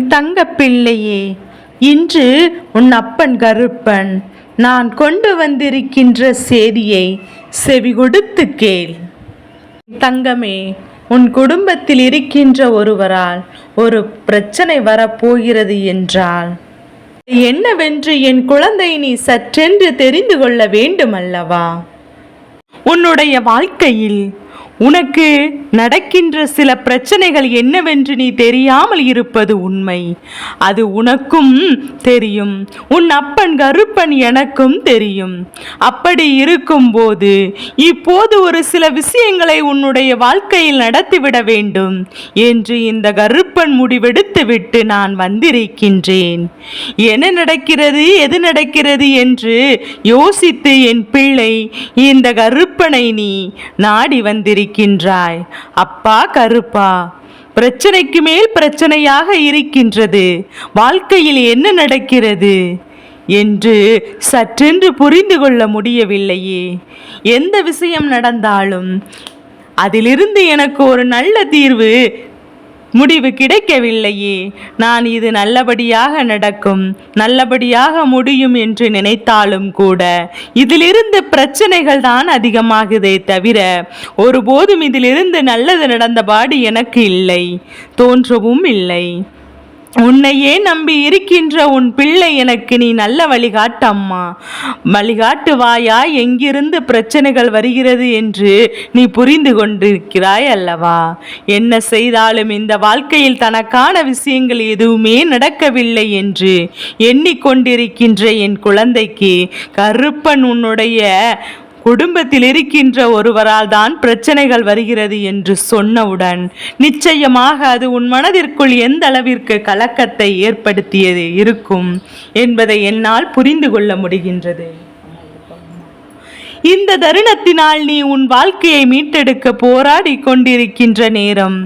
தங்க பிள்ளையே இன்று உன் அப்பன் கருப்பன் நான் கொண்டு வந்திருக்கின்ற செய்தியை செவி கொடுத்து கேள். தங்கமே உன் குடும்பத்தில் இருக்கின்ற ஒருவரால் ஒரு பிரச்சனை வரப்போகிறது என்றால் என்னவென்று என் குழந்தை நீ சற்றென்று தெரிந்து கொள்ள வேண்டும் அல்லவா உன்னுடைய வாழ்க்கையில் உனக்கு நடக்கின்ற சில பிரச்சனைகள் என்னவென்று நீ தெரியாமல் இருப்பது உண்மை. அது உனக்கும் தெரியும். உன் அப்பன் கருப்பன் எனக்கும் தெரியும். அப்படி இருக்கும்போது இப்போது ஒரு சில விஷயங்களை உன்னுடைய வாழ்க்கையில் நடத்திவிட வேண்டும் என்று இந்த கருப்பன் முடிவெடுத்துவிட்டு நான் வந்திருக்கின்றேன். என்ன நடக்கிறது எது நடக்கிறது என்று யோசித்து என் பிள்ளை இந்த கருப்பனை நீ நாடி வந்திருக்கின்றாய் அப்பா கருப்பா பிரச்சனைக்கு மேல் பிரச்சனையாக இருக்கின்றது. வாழ்க்கையில் என்ன நடக்கிறது? என்று சற்றென்று புரிந்து கொள்ள முடியவில்லையே. எந்த விஷயம் நடந்தாலும் அதிலிருந்து எனக்கு ஒரு நல்ல தீர்வு முடிவு கிடைக்கவில்லையே. நான் இது நல்லபடியாக நடக்கும் நல்லபடியாக முடியும் என்று நினைத்தாலும் கூட இதிலிருந்து பிரச்சனைகள் தான் அதிகமாகுதே தவிர ஒருபோதும் இதிலிருந்து நல்லது நடந்தபாடு எனக்கு இல்லை தோன்றவும் இல்லை. உன்னையே நம்பி இருக்கின்ற உன் பிள்ளை எனக்கு நீ நல்ல வழிகாட்டு அம்மா. வழிகாட்டு வாயா எங்கிருந்து பிரச்சனைகள் வருகிறது என்று நீ புரிந்து கொண்டிருக்கிறாய் அல்லவா? என்ன செய்தாலும் இந்த வாழ்க்கையில் தனக்கான விஷயங்கள் எதுவுமே நடக்கவில்லை என்று எண்ணிக்கொண்டிருக்கின்ற என் குழந்தைக்கு கருப்பன் உன்னுடைய குடும்பத்தில் இருக்கின்ற ஒருவரால் தான் பிரச்சனைகள் வருகிறது என்று சொன்னவுடன் நிச்சயமாக அது உன் மனதிற்குள் எந்த அளவிற்கு கலக்கத்தை ஏற்படுத்தியது இருக்கும் என்பதை என்னால் புரிந்து கொள்ள முடிகின்றது. இந்த தருணத்தினால் நீ உன் வாழ்க்கையை மீட்டெடுக்க போராடி கொண்டிருக்கின்ற நேரம்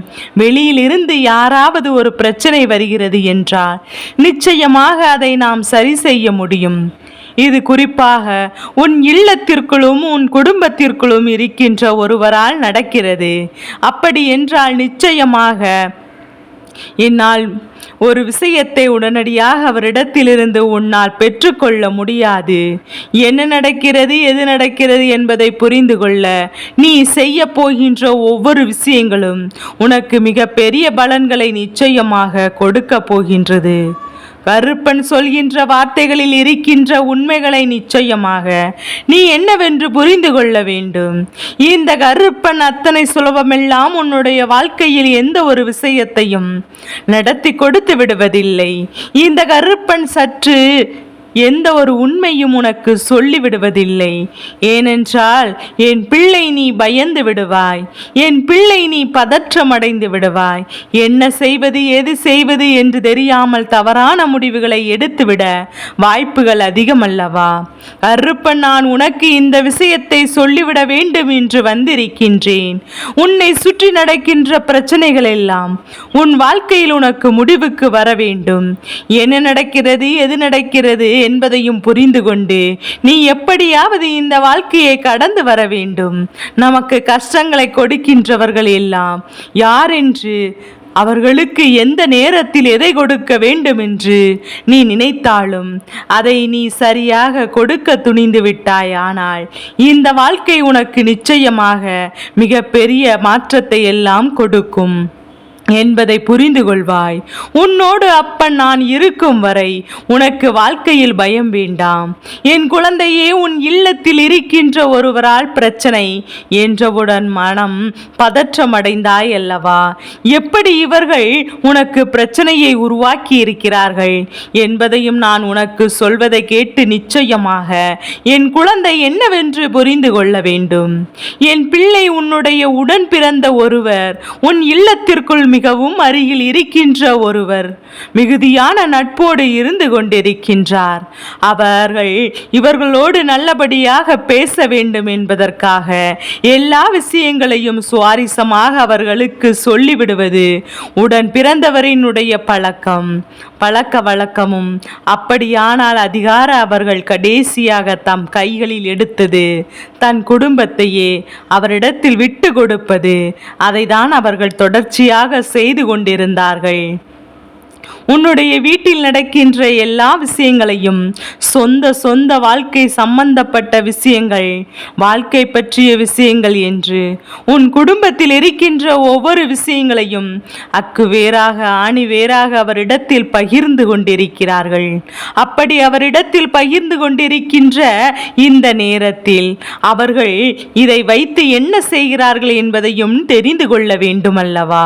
வெளியிலிருந்து யாராவது ஒரு பிரச்சனை வருகிறது என்றால் நிச்சயமாக அதை நாம் சரி செய்ய முடியும். இது குறிப்பாக உன் இல்லத்திற்குள்ளும் உன் குடும்பத்திற்குள்ளும் இருக்கின்ற ஒருவரால் நடக்கிறது. அப்படி என்றால் நிச்சயமாக என்னால் ஒரு விஷயத்தை உடனடியாக அவரிடத்திலிருந்து உன்னால் பெற்றுக்கொள்ள முடியாது. என்ன நடக்கிறது எது நடக்கிறது என்பதை புரிந்து கொள்ள நீ செய்ய போகின்ற ஒவ்வொரு விஷயங்களும் உனக்கு மிக பெரிய பலன்களை நிச்சயமாக கொடுக்க போகின்றது. கருப்பன் சொல்கின்ற வார்த்தைகளில் இருக்கின்ற உண்மைகளை நிச்சயமாக நீ என்னவென்று புரிந்து கொள்ள வேண்டும். இந்த கருப்பன் அத்தனை சுலபமெல்லாம் உன்னுடைய வாழ்க்கையில் எந்த ஒரு விஷயத்தையும் நடத்தி கொடுத்து விடுவதில்லை. இந்த கருப்பன் சற்று எந்த ஒரு உண்மையும் உனக்கு சொல்லிவிடுவதில்லை. ஏனென்றால் என் பிள்ளை நீ பயந்து விடுவாய். என் பிள்ளை நீ பதற்றமடைந்து விடுவாய். என்ன செய்வது எது செய்வது என்று தெரியாமல் தவறான முடிவுகளை எடுத்துவிட வாய்ப்புகள் அதிகமல்லவா? அருப்பன் நான் உனக்கு இந்த விஷயத்தை சொல்லிவிட வேண்டும் என்று வந்திருக்கின்றேன். உன்னை சுற்றி நடக்கின்ற பிரச்சனைகள் எல்லாம் உன் வாழ்க்கையில் உனக்கு முடிவுக்கு வர வேண்டும். என்ன நடக்கிறது எது நடக்கிறது என்பதையும் புரிந்து கொண்டு நீ எப்படியாவது இந்த வாழ்க்கையை கடந்து வர வேண்டும். நமக்கு கஷ்டங்களை கொடுக்கின்றவர்கள் எல்லாம் யார் என்று அவர்களுக்கு எந்த நேரத்தில் எதை கொடுக்க வேண்டும் என்று நீ நினைத்தாலும் அதை நீ சரியாக கொடுக்க துணிந்து விட்டாய். ஆனால் இந்த வாழ்க்கை உனக்கு நிச்சயமாக மிகப்பெரிய மாற்றத்தை எல்லாம் கொடுக்கும். என்பதை புரிந்து கொள்வாய் உன்னோடு அப்பன் நான் இருக்கும் வரை உனக்கு வாழ்க்கையில் பயம் வேண்டாம். என் குழந்தையே உன் இல்லத்தில் இருக்கின்ற ஒருவரால் பிரச்சனை என்றவுடன் மனம் பதற்றமடைந்தாய் அல்லவா? எப்படி இவர்கள் உனக்கு பிரச்சனையை உருவாக்கி இருக்கிறார்கள் என்பதையும் நான் உனக்கு சொல்வதை கேட்டு நிச்சயமாக என் குழந்தை என்னவென்று புரிந்து கொள்ள வேண்டும். என் பிள்ளை உன்னுடைய உடன் பிறந்த ஒருவர் உன் இல்லத்திற்குள் மிகவும் அருகில் இருக்கின்ற ஒருவர் மிகுதியான நட்போடு இருந்து கொண்டிருக்கின்றார். அவர்கள் இவர்களோடு நல்லபடியாக பேச வேண்டும் என்பதற்காக எல்லா விஷயங்களையும் சுவாரஸ்யமாக அவர்களுக்கு சொல்லிவிடுவது உடன் பிறந்தவரினுடைய பழக்கம். பழக்க வழக்கமும் அப்படியானால் அதிகார அவர்கள் கடைசியாக தம் கைகளில் எடுத்தது. தன் குடும்பத்தையே அவரிடத்தில் விட்டு கொடுப்பது. அதைதான் அவர்கள் தொடர்ச்சியாக செய்து கொண்டிருந்தார்கள். உன்னுடைய வீட்டில் நடக்கின்ற எல்லா விஷயங்களையும் சொந்த சொந்த வாழ்க்கை சம்பந்தப்பட்ட விஷயங்கள் வாழ்க்கை பற்றிய விஷயங்கள் என்று உன் குடும்பத்தில் இருக்கின்ற ஒவ்வொரு விஷயங்களையும் அக்கு வேறாக ஆணி வேறாக அவரிடத்தில் பகிர்ந்து கொண்டிருக்கிறார்கள். அப்படி அவரிடத்தில் பகிர்ந்து கொண்டிருக்கின்ற இந்த நேரத்தில் அவர்கள் இதை வைத்து என்ன செய்கிறார்கள் என்பதையும் தெரிந்து கொள்ள வேண்டுமல்லவா?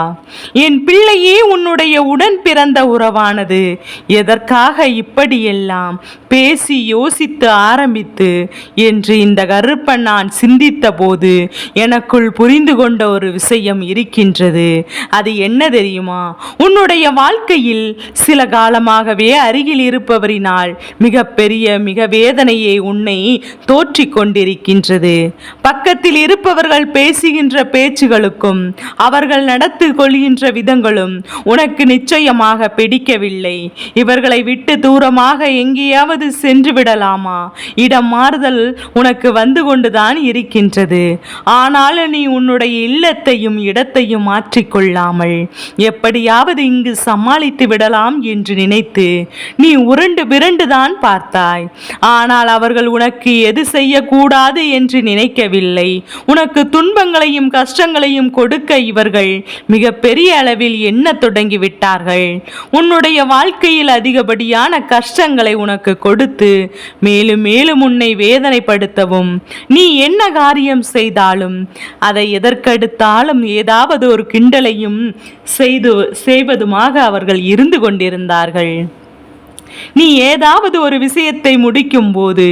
என் பிள்ளையே உன்னுடைய உடன் பிறந்த உறவானது. எதற்காக இப்படியெல்லாம் பேசி யோசித்து ஆரம்பித்து? என்று இந்த கருப்பன் நான் சிந்தித்த போது எனக்குள் புரிந்து கொண்ட ஒரு விஷயம் இருக்கின்றது. அது என்ன தெரியுமா? உன்னுடைய வாழ்க்கையில் சில காலமாகவே அருகில் இருப்பவரினால் மிகப்பெரிய மிக வேதனையை உன்னை தோற்றிக் கொண்டிருக்கின்றது. பக்கத்தில் இருப்பவர்கள் பேசுகின்ற பேச்சுகளுக்கும் அவர்கள் நடத்து கொள்கின்ற விதங்களும் உனக்கு நிச்சயமாக பிடிக்கவில்லை. இவர்களை விட்டு தூரமாக எங்கேயாவது சென்று விடலாமா? இடம் மாறுதல் உனக்கு வந்து கொண்டுதான் இருக்கின்றது. ஆனாலும் நீ உன்னுடைய இல்லத்தையும் இடத்தையும் மாற்றிக்கொள்ளாமல் எப்படியாவது இங்கு சமாளித்து விடலாம் என்று நினைத்து நீ உருண்டு விரண்டுதான் பார்த்தாய். ஆனால் அவர்கள் உனக்கு எது செய்யக்கூடாது என்று நினைக்கவில்லை. உனக்கு துன்பங்களையும் கஷ்டங்களையும் கொடுக்க இவர்கள் மிகப்பெரிய அளவில் எண்ண தொடங்கிவிட்டார்கள் உன்னுடைய வாழ்க்கையில் அதிகப்படியான கஷ்டங்களை உனக்கு கொடுத்து மேலும் மேலும் உன்னை வேதனைப்படுத்தவும். நீ என்ன காரியம் செய்தாலும் அதை எதற்கெடுத்தாலும் ஏதாவது ஒரு கிண்டலையும் செய்து செய்வதுமாக அவர்கள் இருந்து கொண்டிருந்தார்கள். நீ ஏதாவது ஒரு விஷயத்தை முடிக்கும் போது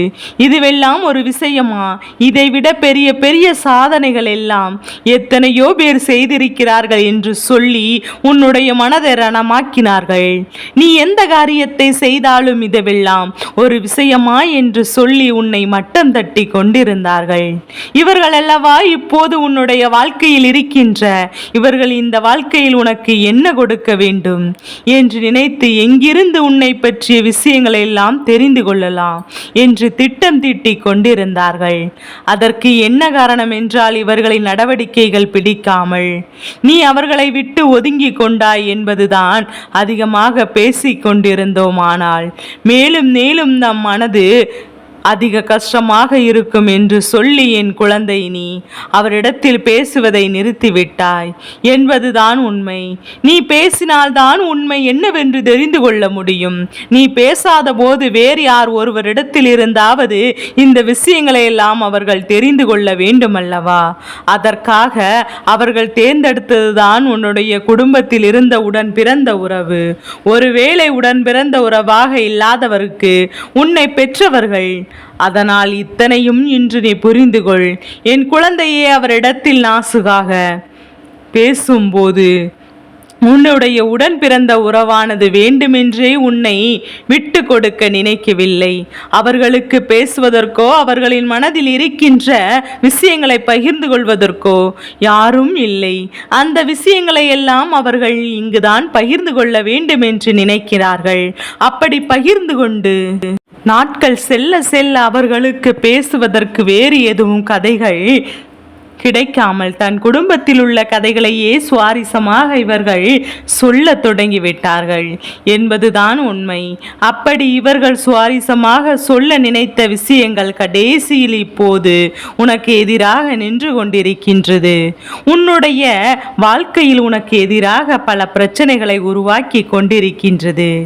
இதுவெல்லாம் ஒரு விஷயமா? இதைவிட பெரிய பெரிய சாதனைகள் எல்லாம் எத்தனையோ பேர் செய்திருக்கிறார்கள் என்று சொல்லி உன்னுடைய மனதை ரணமாக்கினார்கள். நீ எந்த காரியத்தை செய்தாலும் இதுவெல்லாம் ஒரு விஷயமா என்று சொல்லி உன்னை மட்டம் தட்டி கொண்டிருந்தார்கள். இவர்கள் அல்லவா இப்போது உன்னுடைய வாழ்க்கையில் இருக்கின்ற? இவர்கள் இந்த வாழ்க்கையில் உனக்கு என்ன கொடுக்க வேண்டும்? என்று நினைத்து எங்கிருந்து உன்னை பற்றி பற்றிய விஷயங்களை எல்லாம் தெரிந்து கொள்ளலாம் என்று திட்டம் தீட்டி கொண்டிருந்தார்கள். அதற்கு என்ன காரணம் என்றால் இவர்களின் நடவடிக்கைகள் பிடிக்காமல். நீ அவர்களை விட்டு ஒதுங்கி கொண்டாய் என்பதுதான் அதிகமாக பேசிக் கொண்டிருந்தோமானால். மேலும் மேலும் நம் மனது அதிக கஷ்டமாக இருக்கும் என்று சொல்லி என் குழந்தை நீ அவரிடத்தில் பேசுவதை நிறுத்திவிட்டாய். என்பதுதான் உண்மை. நீ பேசினால்தான் உண்மை என்னவென்று தெரிந்து கொள்ள முடியும். நீ பேசாத போது வேறு யார் ஒருவரிடத்தில் இருந்தாவது இந்த விஷயங்களை எல்லாம் அவர்கள் தெரிந்து கொள்ள வேண்டுமல்லவா? அதற்காக அவர்கள் தேர்ந்தெடுத்ததுதான் உன்னுடைய குடும்பத்தில் இருந்த உடன் பிறந்த உறவு. ஒருவேளை உடன் பிறந்த உறவாக இல்லாதவருக்கு உன்னை பெற்றவர்கள் அதனால் இத்தனையும் இன்று நீ புரிந்து கொள் என் குழந்தையே அவரிடத்தில் நாசுகாக. பேசும்போது உன்னுடைய உடன் பிறந்த உறவானது வேண்டுமென்றே உன்னை விட்டு கொடுக்க நினைக்கவில்லை. அவர்களுக்கு பேசுவதற்கோ அவர்களின் மனதில் இருக்கின்ற விஷயங்களை பகிர்ந்து கொள்வதற்கோ யாரும் இல்லை. அந்த விஷயங்களை எல்லாம் அவர்கள் இங்குதான் பகிர்ந்து கொள்ள வேண்டும் என்று நினைக்கிறார்கள். அப்படி பகிர்ந்து கொண்டு நாட்கள் செல்ல செல்ல அவர்களுக்கு பேசுவதற்கு வேறு எதுவும் கதைகள் கிடைக்காமல் தன் குடும்பத்தில் உள்ள கதைகளையே சுவாரஸ்யமாக இவர்கள் சொல்லத் தொடங்கிவிட்டார்கள் என்பதுதான் உண்மை. அப்படி இவர்கள் சுவாரஸ்யமாக சொல்ல நினைத்த விஷயங்கள் கடைசியில் இப்போது உனக்கு எதிராக நின்று கொண்டிருக்கின்றது. உன்னுடைய வாழ்க்கையில் உனக்கு எதிராக பல பிரச்சனைகளை உருவாக்கி கொண்டிருக்கின்றது.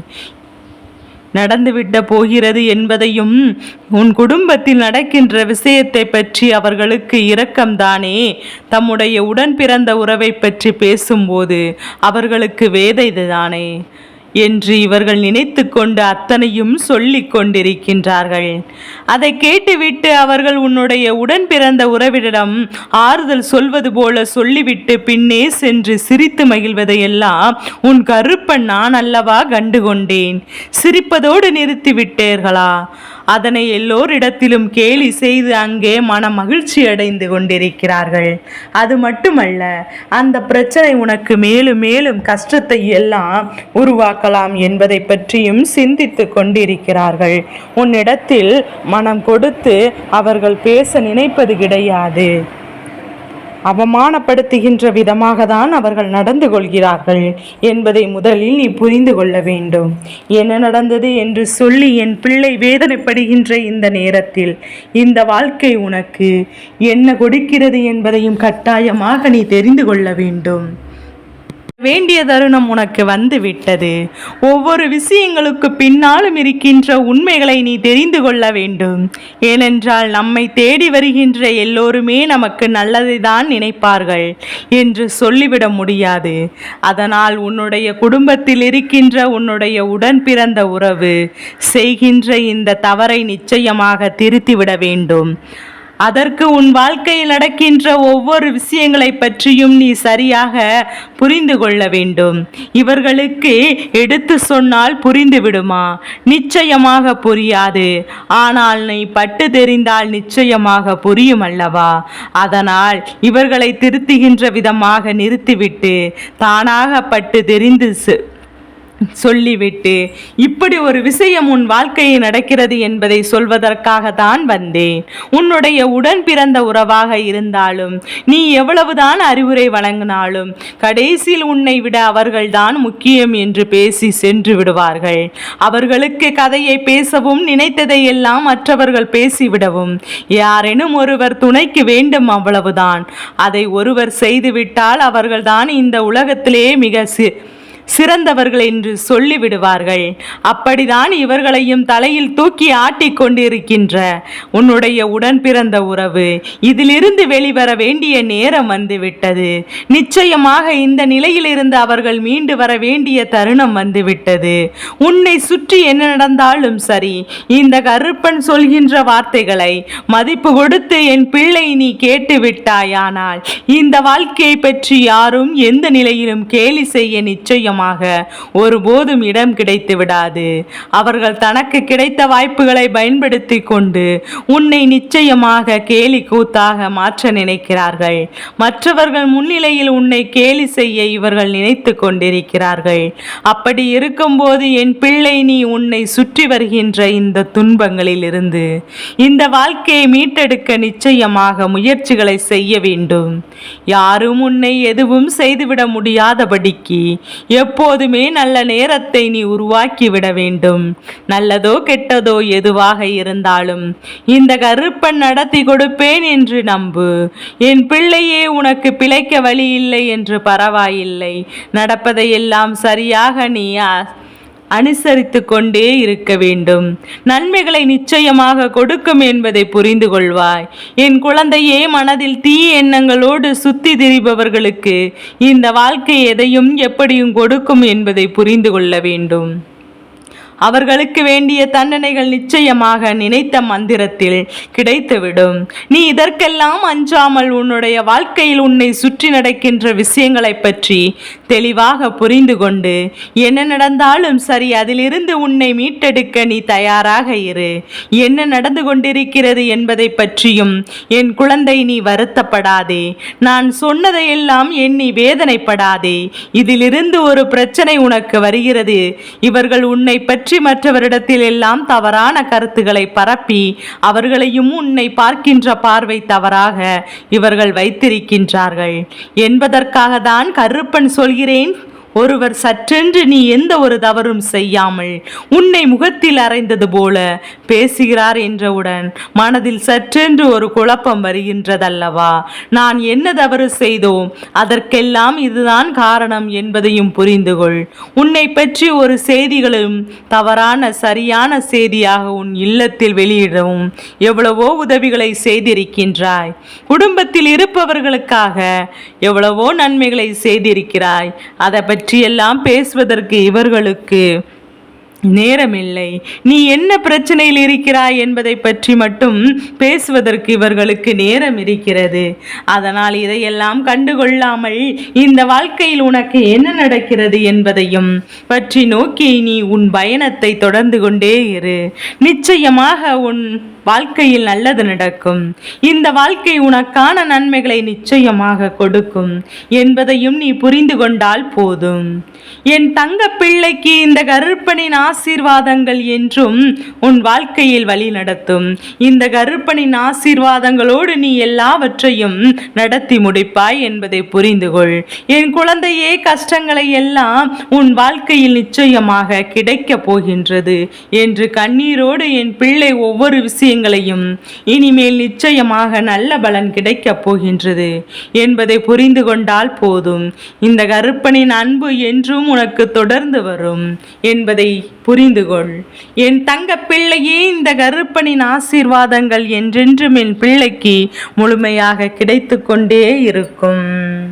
நடந்துவிட்ட போகிறது என்பதையும் உன் குடும்பத்தில் நடக்கின்ற விஷயத்தை பற்றி அவர்களுக்கு இரக்கம்தானே? தம்முடைய உடன் பிறந்த உறவை பற்றி பேசும்போது அவர்களுக்கு வேதைதானே என்று இவர்கள் நினைத்து கொண்டு அத்தனையும் சொல்லிக் கொண்டிருக்கின்றார்கள். அதை கேட்டுவிட்டு அவர்கள் உன்னுடைய உடன் பிறந்த உறவிடம் ஆறுதல் சொல்வது போல சொல்லிவிட்டு பின்னே சென்று சிரித்து மகிழ்வதையெல்லாம் உன் கருப்பன் நான் அல்லவா கண்டு கொண்டேன் சிரிப்பதோடு நிறுத்திவிட்டீர்களா? அதனை எல்லோரிடத்திலும் கேலி செய்து அங்கே மன மகிழ்ச்சி அடைந்து கொண்டிருக்கிறார்கள். அது மட்டுமல்ல அந்த பிரச்சனை உனக்கு மேலும் மேலும் கஷ்டத்தை எல்லாம் உருவாக்கலாம் என்பதை பற்றியும் சிந்தித்து கொண்டிருக்கிறார்கள். உன்னிடத்தில் மனம் கொடுத்து அவர்கள் பேச நினைப்பது கிடையாது. அவமானப்படுத்துகின்ற விதமாக தான் அவர்கள் நடந்து கொள்கிறார்கள் என்பதை முதலில் நீ புரிந்து கொள்ள வேண்டும். என்ன நடந்தது என்று சொல்லி என் பிள்ளை வேதனைப்படுகின்ற இந்த நேரத்தில் இந்த வாழ்க்கை உனக்கு என்ன கொடுக்கிறது என்பதையும் கட்டாயமாக நீ தெரிந்து கொள்ள வேண்டும். வேண்டிய தருணம் உனக்கு வந்து விட்டது ஒவ்வொரு விஷயங்களுக்கு பின்னாலும் இருக்கின்ற உண்மைகளை நீ தெரிந்து கொள்ள வேண்டும். ஏனென்றால் நம்மை தேடி வருகின்ற எல்லோருமே நமக்கு நல்லதை தான் நினைப்பார்கள் என்று சொல்லிவிட முடியாது. அதனால் உன்னுடைய குடும்பத்தில் இருக்கின்ற உன்னுடைய உடன் பிறந்த உறவு செய்கின்ற இந்த தவறை நிச்சயமாக திருத்திவிட வேண்டும். அதற்கு உன் வாழ்க்கையில் நடக்கின்ற ஒவ்வொரு விஷயங்களை பற்றியும் நீ சரியாக புரிந்து கொள்ள வேண்டும். இவர்களுக்கு எடுத்து சொன்னால் புரிந்து விடுமா? நிச்சயமாக புரியாது. ஆனால் நீ பட்டு தெரிந்தால் நிச்சயமாக புரியும் அல்லவா? அதனால் இவர்களை திருத்துகின்ற விதமாக நிறுத்திவிட்டு தானாக பட்டு தெரிந்து செ- சொல்லிவிட்டு இப்படி ஒரு விஷயம் உன் வாழ்க்கையில் நடக்கிறது என்பதை சொல்வதற்காக தான் வந்தேன். உன்னுடைய உடன் பிறந்த உறவாக இருந்தாலும் நீ எவ்வளவுதான் அறிவுரை வழங்கினாலும் கடைசியில் உன்னை விட அவர்கள்தான் முக்கியம் என்று பேசி சென்று விடுவார்கள். அவர்களுக்கு கதையை பேசவும் நினைத்ததை எல்லாம் மற்றவர்கள் பேசிவிடவும் யாரேனும் ஒருவர் துணைக்கு வேண்டும் அவ்வளவுதான். அதை ஒருவர் செய்துவிட்டால் அவர்கள்தான் இந்த உலகத்திலே மிக சி சிறந்தவர்கள் என்று சொல்லிவிடுவார்கள். அப்படிதான் இவர்களையும் தலையில் தூக்கி ஆட்டிக்கொண்டிருக்கின்ற உன்னுடைய உடன் பிறந்த உறவு. இதிலிருந்து வெளிவர வேண்டிய நேரம் வந்துவிட்டது. நிச்சயமாக இந்த நிலையிலிருந்து அவர்கள் மீண்டு வர வேண்டிய தருணம் வந்துவிட்டது. உன்னை சுற்றி என்ன நடந்தாலும் சரி இந்த கருப்பன் சொல்கின்ற வார்த்தைகளை மதிப்பு கொடுத்து என் பிள்ளை நீ கேட்டுவிட்டாயானால் இந்த வாழ்க்கையை பற்றி யாரும் எந்த நிலையிலும் கேலி செய்ய நிச்சயம் நிச்சயமாக ஒருபோதும் இடம் கிடைத்து விடாது. அவர்கள் தனக்கு கிடைத்த வாய்ப்புகளை பயன்படுத்தி கொண்டு உன்னை நிச்சயமாக கேலி கூத்தாக மாற்ற நினைக்கிறார்கள். மற்றவர்கள் முன்னிலையில் உன்னை கேலி செய்ய இவர்கள் நினைத்து கொண்டிருக்கிறார்கள். அப்படி இருக்கும்போது என் பிள்ளை நீ உன்னை சுற்றி வருகின்ற இந்த துன்பங்களில் இருந்து இந்த வாழ்க்கையை மீட்டெடுக்க நிச்சயமாக முயற்சிகளை செய்ய வேண்டும். யாரும் உன்னை எதுவும் செய்துவிட முடியாதபடிக்கு எப்போதுமே நல்ல நேரத்தை நீ உருவாக்கி விட வேண்டும். நல்லதோ கெட்டதோ எதுவாக இருந்தாலும் இந்த கருப்பன் நடத்தி கொடுப்பேன் என்று நம்பு. என் பிள்ளையே உனக்கு பிழைக்க வழி இல்லை என்று பரவாயில்லை. நடப்பதையெல்லாம் சரியாக நீ அனுசரித்து கொண்டே இருக்க வேண்டும். நன்மைகளை நிச்சயமாக கொடுக்கும் என்பதை புரிந்து கொள்வாய். என் குழந்தையே மனதில் தீய எண்ணங்களோடு சுத்தி திரிபவர்களுக்கு இந்த வாழ்க்கை எதையும் எப்படியும் கொடுக்கும் என்பதை புரிந்து கொள்ள வேண்டும். அவர்களுக்கு வேண்டிய தண்டனைகள் நிச்சயமாக நினைத்த மந்திரத்தில் கிடைத்துவிடும். நீ இதற்கெல்லாம் அஞ்சாமல் உன்னுடைய வாழ்க்கையில் உன்னை சுற்றி நடக்கின்ற விஷயங்களைப் பற்றி தெளிவாக புரிந்து கொண்டு என்ன நடந்தாலும் சரி அதிலிருந்து உன்னை மீட்டெடுக்க நீ தயாராக இரு. என்ன நடந்து கொண்டிருக்கிறது என்பதை பற்றியும் என் குழந்தை நீ வருத்தப்படாதே. நான் சொன்னதையெல்லாம் எண்ணி வேதனைப்படாதே. இதிலிருந்து ஒரு பிரச்சனை உனக்கு வருகிறது. இவர்கள் உன்னை பற்றி மற்றவரிடத்தில் எல்லாம் தவறான கருத்துக்களை பரப்பி அவர்களையும் உன்னை பார்க்கின்ற பார்வை தவறாக இவர்கள் வைத்திருக்கின்றார்கள். என்பதற்காக தான் கருப்பன் சொல்கிறேன் ஒருவர் சற்றென்று நீ எந்த ஒரு தவறும் செய்யாமல் உன்னை முகத்தில் அறைந்தது போல பேசுகிறார் என்றவுடன் மனதில் சற்றென்று ஒரு குழப்பம் வருகின்றதல்லவா? நான் என்ன தவறு செய்தோம்? அதற்கெல்லாம் இதுதான் காரணம் என்பதையும் புரிந்து கொள் உன்னை பற்றி ஒரு செய்திகளும் தவறான சரியான செய்தியாக உன் இல்லத்தில் வெளியிடவும் எவ்வளவோ உதவிகளை செய்திருக்கின்றாய். குடும்பத்தில் இருப்பவர்களுக்காக எவ்வளவோ நன்மைகளை செய்திருக்கிறாய். அதை பற்றி பற்றியெல்லாம் பேசுவதற்கு இவர்களுக்கு நேரமில்லை. நீ என்ன பிரச்சனையில் இருக்கிறாய் என்பதை பற்றி மட்டும் பேசுவதற்கு இவர்களுக்கு நேரம் இருக்கிறது. அதனால் இதையெல்லாம் கண்டுகொள்ளாமல் இந்த வாழ்க்கையில் உனக்கு என்ன நடக்கிறது என்பதையும் பற்றி நோக்கி நீ உன் பயணத்தை தொடர்ந்து கொண்டே இரு. நிச்சயமாக உன் வாழ்க்கையில் நல்லது நடக்கும். இந்த வாழ்க்கை உனக்கான நன்மைகளை நிச்சயமாக கொடுக்கும். என்பதையும் நீ புரிந்து கொண்டால் போதும். என் தங்க பிள்ளைக்கு இந்த கருப்பனின் ஆசீர்வாதங்கள் என்றும் உன் வாழ்க்கையில் வழி நடத்தும். இந்த கருப்பனின் ஆசீர்வாதங்களோடு நீ எல்லாவற்றையும் நடத்தி முடிப்பாய் என்பதை புரிந்து கொள். என் குழந்தையே கஷ்டங்களை எல்லாம் உன் வாழ்க்கையில் நிச்சயமாக கிடைக்கப் போகின்றது. என்று கண்ணீரோடு என் பிள்ளை ஒவ்வொரு விஷயம் விஷயங்களையும் இனிமேல் நிச்சயமாக நல்ல பலன் கிடைக்கப் போகின்றது என்பதை புரிந்து கொண்டால் போதும். இந்த கருப்பனின் அன்பு என்றும் உனக்கு தொடர்ந்து வரும் என்பதை புரிந்து கொள். என் தங்க பிள்ளையே இந்த கருப்பனின் ஆசீர்வாதங்கள் என்றென்றும் என் பிள்ளைக்கு முழுமையாக கிடைத்து கொண்டே இருக்கும்.